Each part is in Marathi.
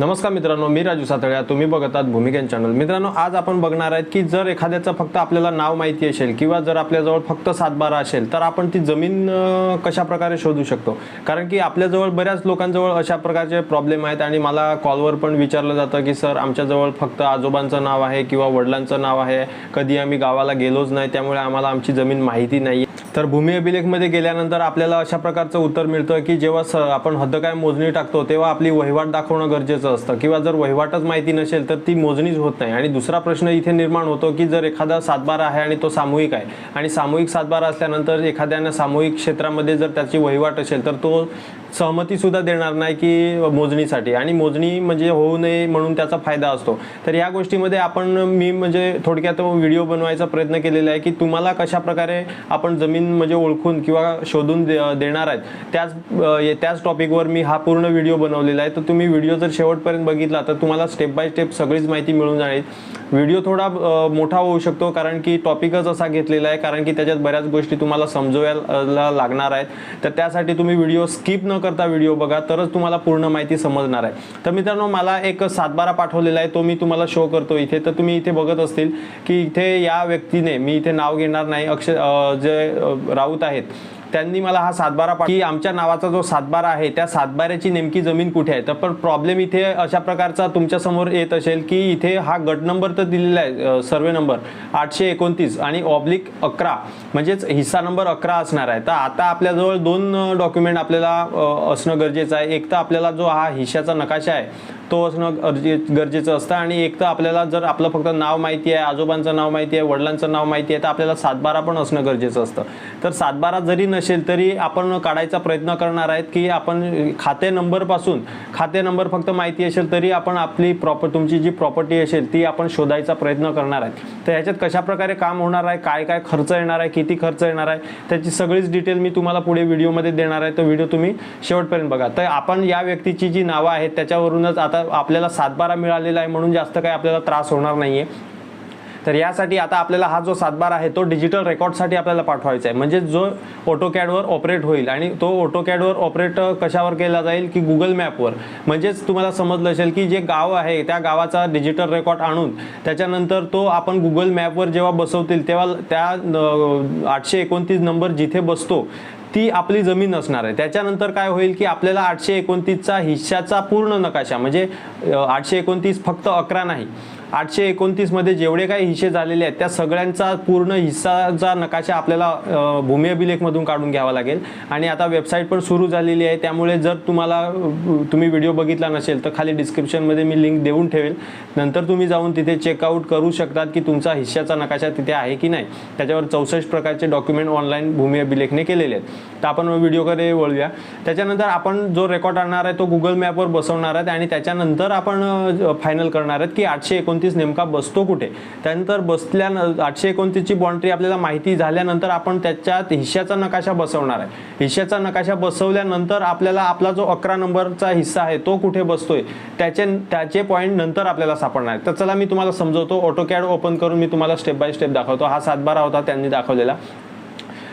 नमस्कार मित्रांनो मी राजू सातळ्या. तुम्ही बघत आहात भूमिकेन चॅनल. मित्रांनो आज आपण बघणार आहेत की जर एखाद्याचं फक्त आपल्याला नाव माहिती असेल किंवा जर आपल्याजवळ फक्त सातबारा असेल तर आपण ती जमीन कशा प्रकारे शोधू शकतो? कारण की आपल्याजवळ बऱ्याच लोकांजवळ अशा प्रकारचे प्रॉब्लेम आहेत आणि मला कॉलवर पण विचारलं जातं की सर आमच्याजवळ फक्त आजोबांचं नाव आहे किंवा वडिलांचं नाव आहे. कधी आम्ही गावाला गेलोच नाही त्यामुळे आम्हाला आमची जमीन माहिती नाही तर भूमी अभिलेखमध्ये गेल्यानंतर आपल्याला अशा प्रकारचं उत्तर मिळतं की जेव्हा स आपण हद्दकाय मोजणी टाकतो तेव्हा आपली वहिवाट दाखवणं गरजेचं असतं. किंवा जर वहिवाटच माहिती नसेल तर ती मोजणीच होत नाही. आणि दुसरा प्रश्न इथे निर्माण होतो की जर एखादा सातबारा आहे आणि तो सामूहिक आहे आणि सामूहिक सातबारा असल्यानंतर एखाद्यानं सामूहिक क्षेत्रामध्ये जर त्याची वहिवाट असेल तर तो सहमतीसुद्धा देणार नाही की मोजणीसाठी. आणि मोजणी म्हणजे होऊ नये म्हणून त्याचा फायदा असतो. तर या गोष्टीमध्ये आपण मी म्हणजे थोडक्यात व्हिडिओ बनवायचा प्रयत्न केलेला आहे की तुम्हाला कशा प्रकारे आपण जमीन म्हणजे ओळखून किंवा शोधून दे देणार आहेत त्याच त्याच टॉपिकवर मी हा पूर्ण व्हिडिओ बनवलेला आहे. तर तुम्ही व्हिडिओ जर शेवटपर्यंत बघितला तर तुम्हाला स्टेप बाय स्टेप सगळीच माहिती मिळून जाईल. व्हिडिओ थोडा मोठा होऊ शकतो कारण की टॉपिकच असा घेतलेला आहे कारण की त्याच्यात बऱ्याच गोष्टी तुम्हाला समजवायला लागणार आहेत. तर त्यासाठी तुम्ही व्हिडिओ स्किप न करता व्हिडिओ बघा तरच तुम्हाला पूर्ण माहिती समजणार आहे. तर मित्रांनो मला एक सातबारा पाठवलेला आहे तो मी तुम्हाला शो करतो इथे. तर तुम्ही इथे बघत असतील की इथे या व्यक्तीने मी इथे नाव घेणार नाही अक्षर जे राऊत आहेत त्यांनी मला हा सातबारा की आमच्या नावाचा जो सातबारा आहे त्या सातबाऱ्याची नेमकी जमीन कुठे आहे? तर पण प्रॉब्लेम इथे अशा प्रकारचा तुमच्यासमोर येत असेल की इथे हा गट नंबर तर दिलेला आहे सर्वे नंबर आठशे एकोणतीस आणि ऑब्लिक अकरा म्हणजेच हिस्सा नंबर अकरा असणार आहे. तर आता आपल्याजवळ दोन डॉक्युमेंट आपल्याला असणं गरजेचं आहे. एक तर आपल्याला जो हा हिश्श्याचा नकाशा आहे तो असणं गरजे- गरजेचं असतं आणि एक तर आपल्याला जर आपलं फक्त नाव माहिती आहे आजोबांचं नाव माहिती आहे वडिलांचं नाव माहिती आहे तर आपल्याला सातबारा पण असणं गरजेचं असतं. तर सातबारा जरी नसेल तरी आपण काढायचा प्रयत्न करणार आहेत की आपण खाते नंबरपासून खाते नंबर फक्त माहिती असेल तरी आपण आपली प्रॉपर तुमची जी प्रॉपर्टी असेल ती आपण शोधायचा प्रयत्न करणार आहेत. तर ह्याच्यात कशाप्रकारे काम होणार आहे काय काय खर्च येणार आहे किती खर्च येणार आहे त्याची सगळीच डिटेल मी तुम्हाला पुढे व्हिडिओमध्ये देणार आहे. तो व्हिडिओ तुम्ही शेवटपर्यंत बघा. तर आपण या व्यक्तीची जी नावं आहेत त्याच्यावरूनच आता आपल्याला सातबारा मिळालेला आहे म्हणून जास्त काही आपल्याला त्रास होणार नाहीये. तर यासाठी आता आपल्याला हा जो सातबार आहे तो डिजिटल रेकॉर्डसाठी आपल्याला पाठवायचा आहे. म्हणजे जो ऑटोकॅडवर ऑपरेट होईल आणि तो ऑटोकॅडवर ऑपरेट कशावर केला जाईल की गुगल मॅपवर म्हणजेच तुम्हाला समजलं असेल की जे गाव आहे त्या गावाचा डिजिटल रेकॉर्ड आणून त्याच्यानंतर तो आपण गुगल मॅपवर जेव्हा बसवतील तेव्हा त्या आठशे एकोणतीस नंबर जिथे बसतो ती आपली जमीन असणार आहे. त्याच्यानंतर काय होईल की आपल्याला आठशे एकोणतीसचा हिश्श्याचा पूर्ण नकाशा म्हणजे आठशे एकोणतीस फक्त अकरा नाही आठशे एकोणतीसमध्ये जेवढे काही हिस्से झालेले आहेत त्या सगळ्यांचा पूर्ण हिस्साचा नकाशा आपल्याला भूमी अभिलेखमधून काढून घ्यावा लागेल. आणि आता वेबसाईट पण सुरू झालेली आहे. त्यामुळे जर तुम्हाला तुम्ही व्हिडिओ बघितला नसेल तर खाली डिस्क्रिप्शनमध्ये मी लिंक देऊन ठेवेल. नंतर तुम्ही जाऊन तिथे चेकआउट करू शकतात की तुमचा हिश्श्याचा नकाशा तिथे आहे की नाही. त्याच्यावर चौसष्ट प्रकारचे डॉक्युमेंट ऑनलाईन भूमी अभिलेखने केलेले आहेत. तर आपण व्हिडिओकडे वळूया. त्याच्यानंतर आपण जो रेकॉर्ड आणणार आहे तो गुगल मॅपवर बसवणार आहेत. आणि त्याच्यानंतर आपण फायनल करणार आहेत की आठशे एकोण एकोणतीस नेमका बसतो कुठे? त्यानंतर बसल्या आठशे एकोणतीसची बाँड्री आपल्याला माहिती झाल्यानंतर आपण त्याच्यात हिश्श्याचा नकाशा बसवणार आहे. हिश्श्याचा नकाशा बसवल्यानंतर आपल्याला आपला जो अकरा नंबरचा हिस्सा आहे तो कुठे बसतोय? त्याचे त्याचे पॉईंट नंतर आपल्याला सापडणार आहे. तर चला मी तुम्हाला समजवतो ऑटोकॅड ओपन करून मी तुम्हाला स्टेप बाय स्टेप दाखवतो. हा सातबारा होता त्यांनी दाखवलेला.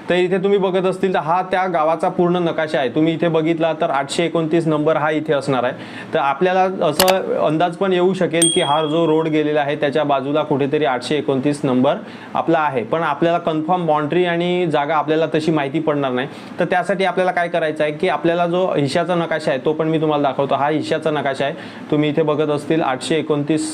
तर इथे तुम्ही बघत असतील तर हा त्या गावाचा पूर्ण नकाशा आहे. तुम्ही इथे बघितला तर आठशे एकोणतीस नंबर हा इथे असणार आहे. तर आपल्याला असं अंदाज पण येऊ शकेल की हा जो रोड गेलेला आहे त्याच्या बाजूला कुठेतरी आठशे एकोणतीस नंबर आपला आहे. पण आपल्याला कन्फर्म बाउंड्री आणि जागा आपल्याला तशी माहिती पडणार नाही. तर त्यासाठी आपल्याला काय करायचं आहे की आपल्याला जो हिशाचा नकाशा आहे तो पण मी तुम्हाला दाखवतो. हा हिश्याचा नकाशा आहे. तुम्ही इथे बघत असतील आठशे एकोणतीस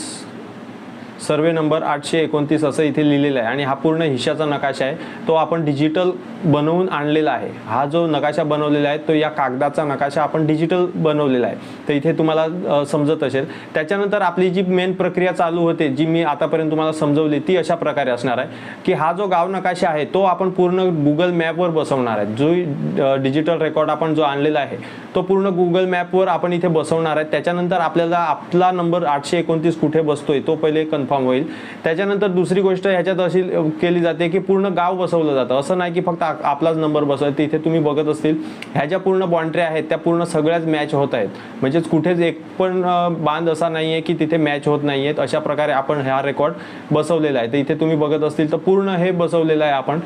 सर्वे नंबर आठशे एकोणतीस असं इथे लिहिलेलं आहे आणि हा पूर्ण हिशाचा नकाशा आहे. तो आपण डिजिटल बनवून आणलेला आहे. हा जो नकाशा बनवलेला आहे तो या कागदाचा नकाशा आपण डिजिटल बनवलेला आहे. तर इथे तुम्हाला समजत असेल. त्याच्यानंतर आपली जी मेन प्रक्रिया चालू होते जी मी आतापर्यंत तुम्हाला समजवली ती अशा प्रकारे असणार आहे की हा जो गाव नकाशा आहे तो आपण पूर्ण गुगल मॅपवर बसवणार आहे. जो डिजिटल रेकॉर्ड आपण जो आणलेला आहे तो पूर्ण गुगल मॅपवर आपण इथे बसवणार आहे. त्याच्यानंतर आपल्याला आपला नंबर आठशे एकोणतीस कुठे बसतोय तो पहिले कन्फर्म होईल. त्याच्यानंतर दुसरी गोष्ट ह्याच्यात अशी केली जाते की पूर्ण गाव बसवलं जातं. असं नाही की फक्त आपलाच नंबर बसवायचा इथे तुम्ही बघत असतील. ह्या ज्या पूर्ण बॉन्ड्री आहेत त्या पूर्ण सगळ्याच मॅच होत आहेत. म्हणजेच कुठेच एक पण बांध असा नाही आहे की तिथे मॅच होत नाही आहेत अशा प्रकारे आपण हा रेकॉर्ड बसवलेला आहे. तर इथे तुम्ही बघत असतील तर पूर्ण हे बसवलेलं आहे आपण.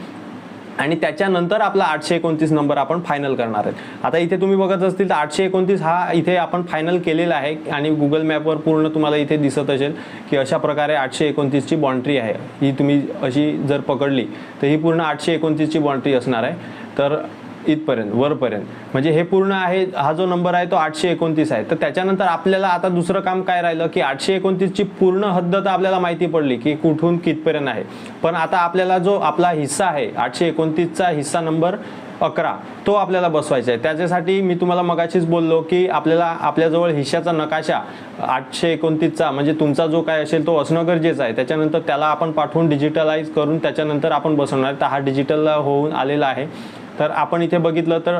आणि त्याच्यानंतर आपला आठशे एकोणतीस नंबर आपण फायनल करणार आहेत. आता इथे तुम्ही बघत असतील तर आठशे एकोणतीस हा इथे आपण फायनल केलेला आहे आणि गुगल मॅपवर पूर्ण तुम्हाला इथे दिसत असेल की अशा प्रकारे आठशे एकोणतीसची बाउंड्री आहे. ही तुम्ही अशी जर पकडली तर ही पूर्ण आठशे एकोणतीसची बाउंड्री असणार आहे. तर इथपर्यंत वरपर्यंत. म्हणजे हे पूर्ण आहे हा जो नंबर आहे तो आठशे एकोणतीस आहे. तर त्याच्यानंतर आपल्याला आता दुसरं काम काय राहिलं की आठशे एकोणतीसची पूर्ण हद्द तर आपल्याला माहिती पडली की कुठून कितपर्यंत आहे. पण आता आपल्याला जो आपला हिस्सा आहे आठशे एकोणतीसचा हिस्सा नंबर अकरा. तो आपल्याला बसवायचा आहे. त्याच्यासाठी मी तुम्हाला मगाशीच बोललो की आपल्याला आपल्याजवळ हिश्श्याचा नकाशा आठशे एकोणतीसचा म्हणजे तुमचा जो काय असेल तो असणं गरजेचं आहे. त्याच्यानंतर त्याला आपण पाठवून डिजिटलाइज करून त्याच्यानंतर आपण बसवणार तर हा डिजिटल होऊन आलेला आहे. तर आपण इथे बघितलं तर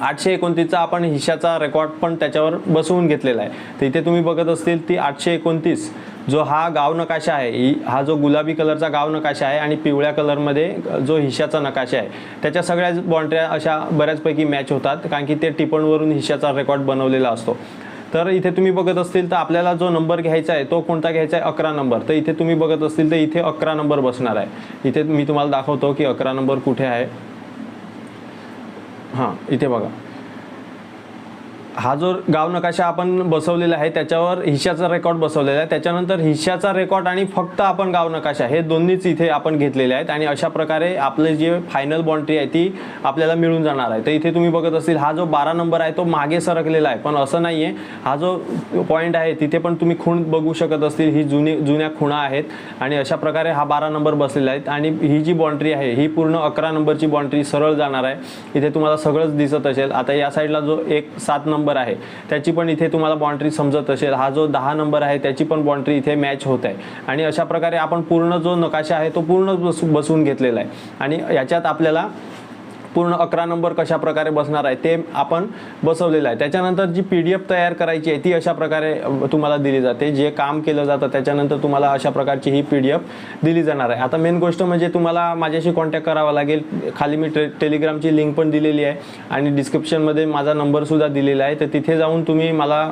आठशे एकोणतीसचा आपण हिश्श्याचा रेकॉर्ड पण त्याच्यावर बसवून घेतलेला आहे. तर इथे तुम्ही बघत असतील ती आठशे एकोणतीस. जो हा गाव नकाशा आहे ही- हा जो गुलाबी कलरचा गाव नकाशा आहे आणि पिवळ्या कलरमध्ये जो हिशाचा नकाशा आहे त्याच्या सगळ्याच बाँड्र्या अशा बऱ्याचपैकी मॅच होतात कारण की ते टिपणवरून हिशाचा रेकॉर्ड बनवलेला असतो. तर इथे तुम्ही बघत असतील तर आपल्याला जो नंबर घ्यायचा आहे तो कोणता घ्यायचा आहे? अकरा नंबर तर इथे तुम्ही बघत असतील तर इथे अकरा नंबर बसणार आहे. इथे मी तुम्हाला दाखवतो की अकरा नंबर कुठे आहे. हां इथे बघा. हा जो गाव नकाशा आपण बसवलेला आहे त्याच्यावर हिश्श्याचा रेकॉर्ड बसवलेला आहे. त्याच्यानंतर हिश्श्याचा रेकॉर्ड आणि फक्त आपण गाव नकाशा हे दोन्हीच इथे आपण घेतलेले आहेत. आणि अशा प्रकारे आपले जे फायनल बाउंड्री आहे ती आपल्याला मिळून जाणार आहे. तर इथे तुम्ही बघत असतील हा जो बारा नंबर आहे तो मागे सरकलेला आहे. पण असं नाही आहे हा जो पॉईंट आहे तिथे पण तुम्ही खूण बघू शकत असतील. ही जुनी जुन्या खुणा आहेत. आणि अशा प्रकारे हा बारा नंबर बसलेला आहे. आणि ही जी बाउंड्री आहे ही पूर्ण अकरा नंबरची बाउंड्री सरळ जाणार आहे. इथे तुम्हाला सगळंच दिसत असेल. आता या साईडला जो एक सात नंबर आहे. त्याची पण इथे तुम्हाला बाउंड्री समजत असेल. हा जो दहा नंबर आहे त्याची पण बाउंड्री इथे मॅच होत आहे. आणि अशा प्रकारे आपण पूर्ण जो नकाशा आहे तो पूर्ण बस बसवून घेतलेला आहे. आणि याच्यात आपल्याला पूर्ण अकरा नंबर कशा प्रकारे बसणार आहे ते आपण बसवलेलं आहे. त्याच्यानंतर जी पी डी एफ तयार करायची आहे ती अशा प्रकारे तुम्हाला दिली जाते. जे काम केलं जातं त्याच्यानंतर तुम्हाला अशा प्रकारची ही पी डी एफ दिली जाणार आहे. आता मेन गोष्ट म्हणजे तुम्हाला माझ्याशी कॉन्टॅक्ट करावा लागेल. खाली मी टे टेलिग्रामची लिंक पण दिलेली आहे. आणि डिस्क्रिप्शनमध्ये माझा नंबरसुद्धा दिलेला आहे. तर तिथे जाऊन तुम्ही मला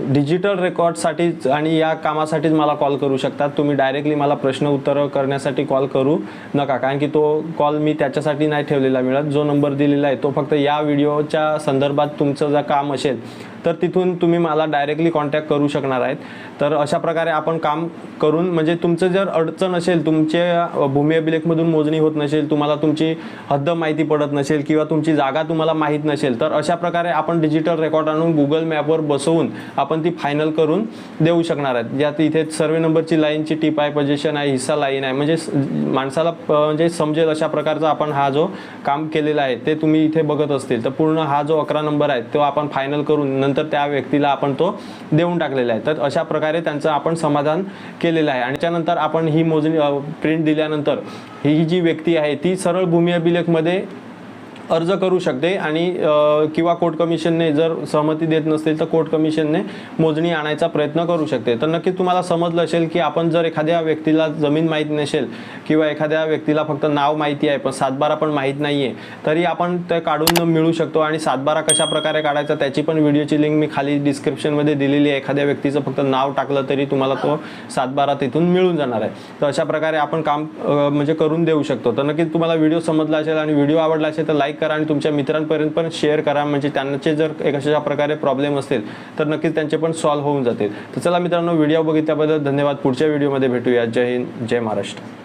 डिजिटल रेकॉर्डसाठीच आणि या कामासाठीच मला कॉल करू शकतात. तुम्ही डायरेक्टली मला प्रश्न उत्तरं करण्यासाठी कॉल करू नका कारण की तो कॉल मी त्याच्यासाठी नाही ठेवलेला मिळत. जो नंबर दिलेला आहे तो फक्त या व्हिडिओच्या संदर्भात तुमचं जर काम असेल तर तिथून तुम्ही मला डायरेक्टली कॉन्टॅक्ट करू शकणार आहेत. तर अशा प्रकारे आपण काम करून म्हणजे तुमचं जर अडचण असेल तुमचे भूमी अभिलेखमधून मोजणी होत नसेल तुम्हाला तुमची हद्द माहिती पडत नसेल किंवा तुमची जागा तुम्हाला माहीत नसेल तर अशा प्रकारे आपण डिजिटल रेकॉर्ड आणून गुगल मॅपवर बसवून आपण ती फायनल करून देऊ शकणार आहेत. ज्यात इथे सर्वे नंबरची लाईनची टीप आहे पोजिशन आहे हिस्सा लाईन आहे म्हणजे माणसाला प- म्हणजे समजेल अशा प्रकारचा आपण हा जो काम केलेला आहे ते तुम्ही इथे बघत असतील. तर पूर्ण हा जो अकरा नंबर आहे तो आपण फायनल करून नंतर त्या व्यक्तीला आपण तो देऊन टाकलेला आहे. तर अशा प्रकारे त्यांचं आपण समाधान केलेलं आहे. आणि त्यानंतर आपण ही मोजणी प्रिंट दिल्यानंतर ही जी व्यक्ती आहे ती सरळ भूमी अभिलेखमध्ये अर्ज करू शकते आणि किंवा कोर्ट कमिशनने जर सहमती देत नसतील तर कोर्ट कमिशनने मोजणी आणायचा प्रयत्न करू शकते. तर नक्कीच तुम्हाला समजलं असेल की आपण जर एखाद्या व्यक्तीला जमीन माहीत नसेल किंवा एखाद्या व्यक्तीला फक्त नाव माहिती आहे पण सातबारा पण माहीत नाही आहे तरी आपण ते काढून मिळू शकतो आणि सातबारा कशा प्रकारे काढायचा त्याची पण व्हिडिओची लिंक मी खाली डिस्क्रिप्शनमध्ये दिलेली आहे. एखाद्या व्यक्तीचं फक्त नाव टाकलं तरी तुम्हाला तो सातबारा तिथून मिळून जाणार आहे. तर अशा प्रकारे आपण काम म्हणजे करून देऊ शकतो. तर नक्कीच तुम्हाला व्हिडिओ समजला असेल आणि व्हिडिओ आवडला असेल तर लाईक करा आणि तुमच्या मित्रांपर्यंत पण शेअर करा. म्हणजे त्यांचे जर एक अशा प्रकारे प्रॉब्लेम असतील तर नक्कीच त्यांचे पण सॉल्व्ह होऊन जातील. तर चला मित्रांनो व्हिडिओ बघितल्याबद्दल धन्यवाद. पुढच्या व्हिडिओमध्ये भेटूया जय हिंद जय महाराष्ट्र.